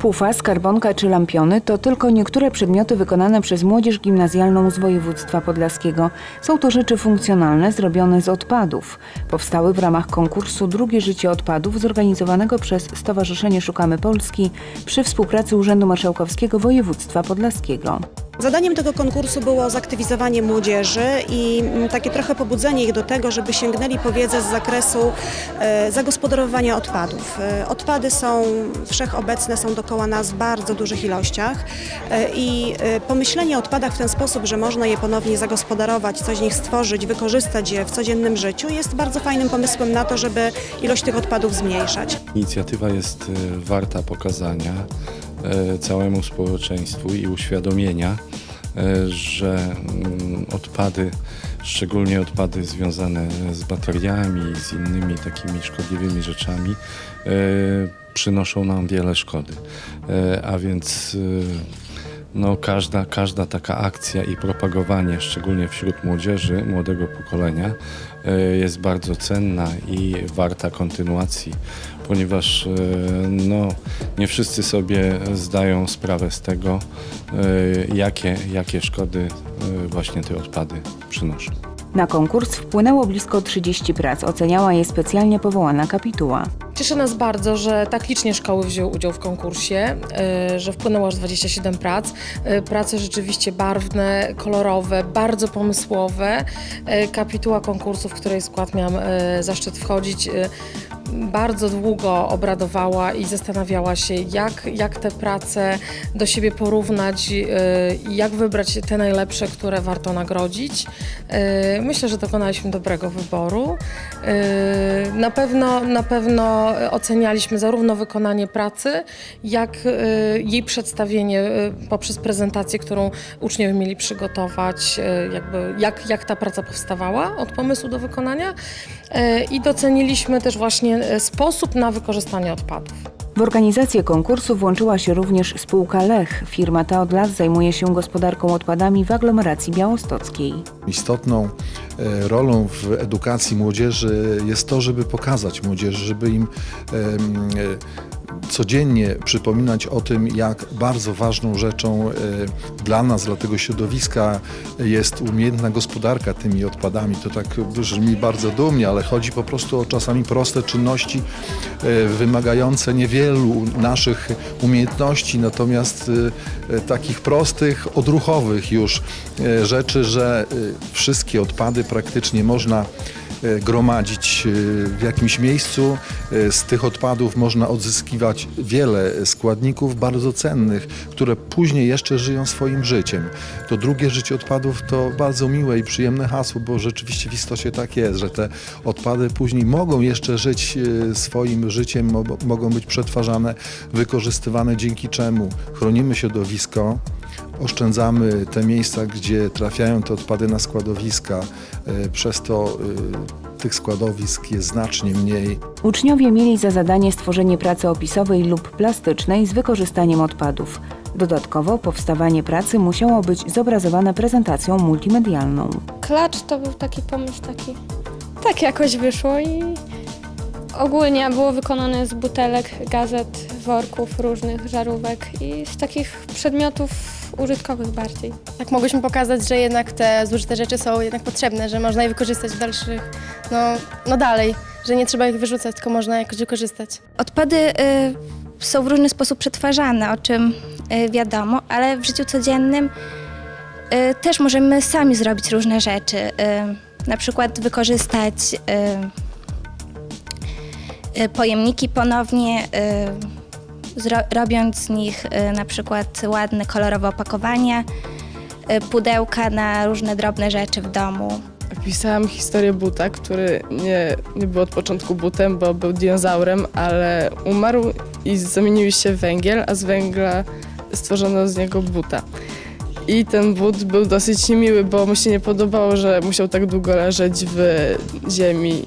Pufa, skarbonka czy lampiony to tylko niektóre przedmioty wykonane przez młodzież gimnazjalną z województwa podlaskiego. Są to rzeczy funkcjonalne zrobione z odpadów. Powstały w ramach konkursu Drugie życie odpadów zorganizowanego przez Stowarzyszenie Szukamy Polski przy współpracy Urzędu Marszałkowskiego Województwa Podlaskiego. Zadaniem tego konkursu było zaktywizowanie młodzieży i mm, takie trochę pobudzenie ich do tego, żeby sięgnęli po wiedzę z zakresu e, zagospodarowania odpadów. E, Odpady są wszechobecne, są dookoła nas w bardzo dużych ilościach e, i pomyślenie o odpadach w ten sposób, że można je ponownie zagospodarować, coś z nich stworzyć, wykorzystać je w codziennym życiu jest bardzo fajnym pomysłem na to, żeby ilość tych odpadów zmniejszać. Inicjatywa jest warta pokazania całemu społeczeństwu i uświadomienia, e, że mm, odpady, szczególnie odpady związane z bateriami i z innymi takimi szkodliwymi rzeczami, e, przynoszą nam wiele szkody. E, A więc e, no, każda, każda taka akcja i propagowanie, szczególnie wśród młodzieży, młodego pokolenia, e, jest bardzo cenna i warta kontynuacji, ponieważ e, no, nie wszyscy sobie zdają sprawę z tego, e, jakie, jakie szkody właśnie te odpady przynoszą. Na konkurs wpłynęło blisko 30 prac. Oceniała je specjalnie powołana kapituła. Cieszy nas bardzo, że tak licznie szkoły wzięły udział w konkursie, y, że wpłynęło aż 27 prac. Y, Prace rzeczywiście barwne, kolorowe, bardzo pomysłowe. Y, Kapituła konkursu, w której skład miałam zaszczyt wchodzić, bardzo długo obradowała i zastanawiała się, jak, jak te prace do siebie porównać y, i jak wybrać te najlepsze, które warto nagrodzić. Y, Myślę, że dokonaliśmy dobrego wyboru. Y, Na pewno, na pewno ocenialiśmy zarówno wykonanie pracy, jak jej przedstawienie poprzez prezentację, którą uczniowie mieli przygotować, jakby jak, jak ta praca powstawała od pomysłu do wykonania. I doceniliśmy też właśnie sposób na wykorzystanie odpadów. W organizację konkursu włączyła się również spółka Lech. Firma ta od lat zajmuje się gospodarką odpadami w aglomeracji białostockiej. Istotną e, rolą w edukacji młodzieży jest to, żeby pokazać młodzieży, żeby im e, codziennie przypominać o tym, jak bardzo ważną rzeczą e, dla nas, dla tego środowiska jest umiejętna gospodarka tymi odpadami. To tak brzmi bardzo dumnie, ale chodzi po prostu o czasami proste czynności e, wymagające niewielu naszych umiejętności, natomiast e, takich prostych, odruchowych już rzeczy, że wszystkie odpady praktycznie można gromadzić e, w jakimś miejscu. E, Z tych odpadów można odzyskiwać wiele składników bardzo cennych, które później jeszcze żyją swoim życiem. To drugie życie odpadów to bardzo miłe i przyjemne hasło, bo rzeczywiście w istocie tak jest, że te odpady później mogą jeszcze żyć e, swoim życiem, mo- mogą być przetwarzane, wykorzystywane, dzięki czemu chronimy środowisko, oszczędzamy te miejsca, gdzie trafiają te odpady na składowiska. E, Przez to e, tych składowisk jest znacznie mniej. Uczniowie mieli za zadanie stworzenie pracy opisowej lub plastycznej z wykorzystaniem odpadów. Dodatkowo powstawanie pracy musiało być zobrazowane prezentacją multimedialną. Klacz to był taki pomysł, taki. Tak jakoś wyszło i ogólnie było wykonane z butelek, gazet, worków, różnych żarówek i z takich przedmiotów użytkowych bardziej. Tak mogłyśmy pokazać, że jednak te zużyte rzeczy są jednak potrzebne, że można je wykorzystać w dalszych, no, no dalej, że nie trzeba ich wyrzucać, tylko można jakoś wykorzystać. Odpady y, są w różny sposób przetwarzane, o czym y, wiadomo, ale w życiu codziennym y, też możemy sami zrobić różne rzeczy. Y, na przykład wykorzystać y, y, pojemniki ponownie, y, robiąc z nich y, na przykład ładne, kolorowe opakowania, y, pudełka na różne drobne rzeczy w domu. Pisałam historię buta, który nie, nie był od początku butem, bo był dinozaurem, ale umarł i zamienił się w węgiel, a z węgla stworzono z niego buta. I ten but był dosyć niemiły, bo mu się nie podobało, że musiał tak długo leżeć w ziemi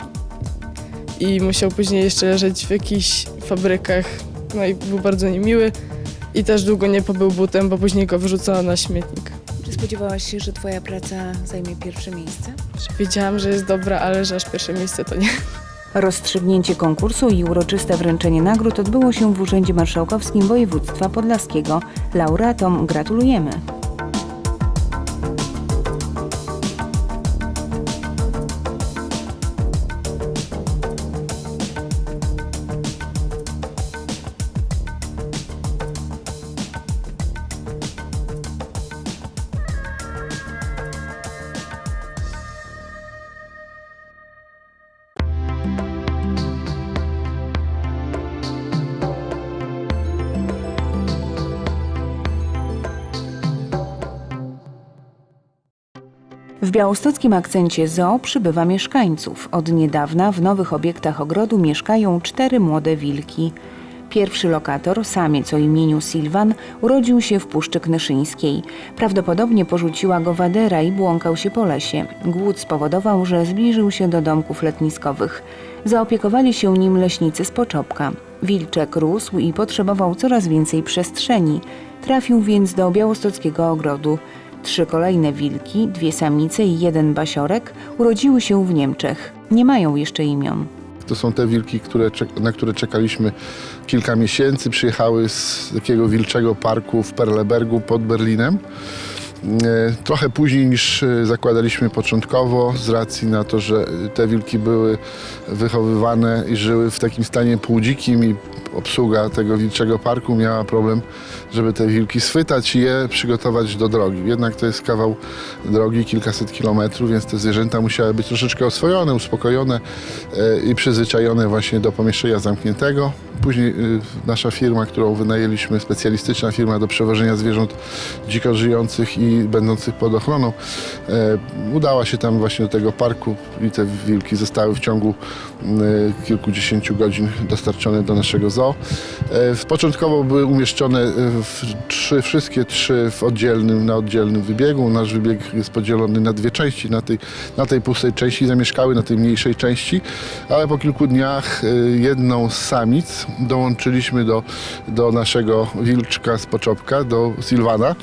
i musiał później jeszcze leżeć w jakichś fabrykach. No i był bardzo niemiły i też długo nie pobył butem, bo później go wyrzucono na śmietnik. Czy spodziewałaś się, że twoja praca zajmie pierwsze miejsce? Wiedziałam, że jest dobra, ale że aż pierwsze miejsce to nie. Rozstrzygnięcie konkursu i uroczyste wręczenie nagród odbyło się w Urzędzie Marszałkowskim Województwa Podlaskiego. Laureatom gratulujemy. W białostockim akcencie zoo przybywa mieszkańców. Od niedawna w nowych obiektach ogrodu mieszkają cztery młode wilki. Pierwszy lokator, samiec o imieniu Silvan, urodził się w Puszczy Knyszyńskiej. Prawdopodobnie porzuciła go wadera i błąkał się po lesie. Głód spowodował, że zbliżył się do domków letniskowych. Zaopiekowali się nim leśnicy z Poczopka. Wilczek rósł i potrzebował coraz więcej przestrzeni. Trafił więc do białostockiego ogrodu. Trzy kolejne wilki, dwie samice i jeden basiorek urodziły się w Niemczech. Nie mają jeszcze imion. To są te wilki, które, na które czekaliśmy kilka miesięcy. Przyjechały z takiego wilczego parku w Perlebergu pod Berlinem. E, Trochę później niż e, zakładaliśmy początkowo, z racji na to, że te wilki były wychowywane i żyły w takim stanie półdzikim i obsługa tego wilczego parku miała problem, żeby te wilki schwytać i je przygotować do drogi. Jednak to jest kawał drogi, kilkaset kilometrów, więc te zwierzęta musiały być troszeczkę oswojone, uspokojone e, i przyzwyczajone właśnie do pomieszczenia zamkniętego. Później e, nasza firma, którą wynajęliśmy, specjalistyczna firma do przewożenia zwierząt dziko żyjących i będących pod ochroną, e, udała się tam właśnie do tego parku i te wilki zostały w ciągu e, kilkudziesięciu godzin dostarczone do naszego zoo. E, Początkowo były umieszczone e, trzy, wszystkie trzy w oddzielnym, na oddzielnym wybiegu. Nasz wybieg jest podzielony na dwie części. Na tej, na tej pustej części zamieszkały, na tej mniejszej części, ale po kilku dniach e, jedną z samic dołączyliśmy do, do naszego wilczka z Poczopka, do Silwana,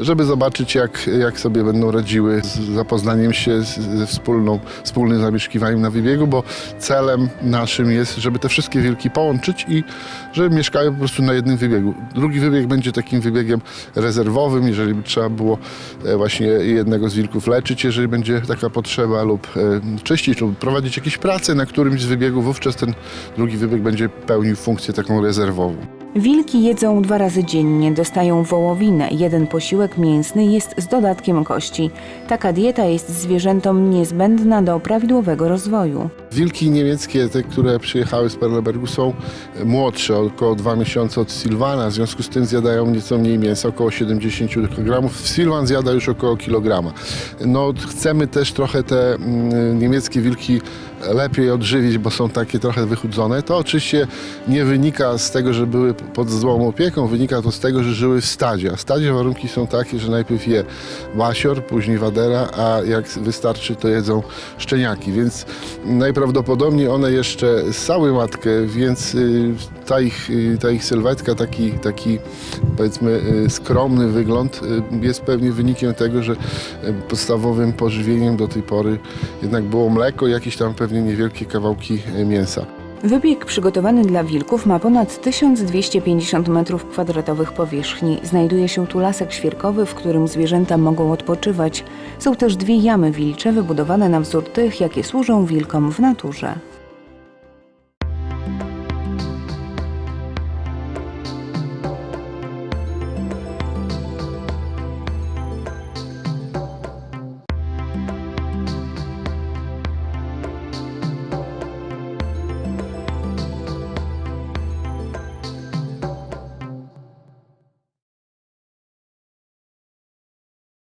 żeby zobaczyć jak, jak sobie będą radziły z zapoznaniem się ze wspólną, wspólnym zamieszkiwaniem na wybiegu, bo celem naszym jest, żeby te wszystkie wilki połączyć i żeby mieszkały po prostu na jednym wybiegu. Drugi wybieg będzie takim wybiegiem rezerwowym, jeżeli by trzeba było e, właśnie jednego z wilków leczyć, jeżeli będzie taka potrzeba lub e, czyścić lub prowadzić jakieś prace na którymś z wybiegów, wówczas ten drugi wybieg będzie pełnił funkcję taką rezerwową. Wilki jedzą dwa razy dziennie, dostają wołowinę. Jeden posiłek mięsny jest z dodatkiem kości. Taka dieta jest zwierzętom niezbędna do prawidłowego rozwoju. Wilki niemieckie, te, które przyjechały z Perlebergu, są młodsze, około 2 miesiące od Silvana, w związku z tym zjadają nieco mniej mięsa, około 70 kg. Silvan zjada już około kilograma. No, chcemy też trochę te mm, niemieckie wilki lepiej odżywić, bo są takie trochę wychudzone. To oczywiście nie wynika z tego, że były pod złą opieką, wynika to z tego, że żyły w stadzie. A stadzie warunki są takie, że najpierw je basior, później wadera, a jak wystarczy, to jedzą szczeniaki, więc najprawdopodobniej one jeszcze ssały matkę, więc y, ta ich, y, ta ich sylwetka, taki, taki powiedzmy y, skromny wygląd jest pewnie wynikiem tego, że podstawowym pożywieniem do tej pory jednak było mleko, jakieś tam pewnie niewielkie kawałki y, mięsa. Wybieg przygotowany dla wilków ma ponad 1250 m2 powierzchni. Znajduje się tu lasek świerkowy, w którym zwierzęta mogą odpoczywać. Są też dwie jamy wilcze wybudowane na wzór tych, jakie służą wilkom w naturze.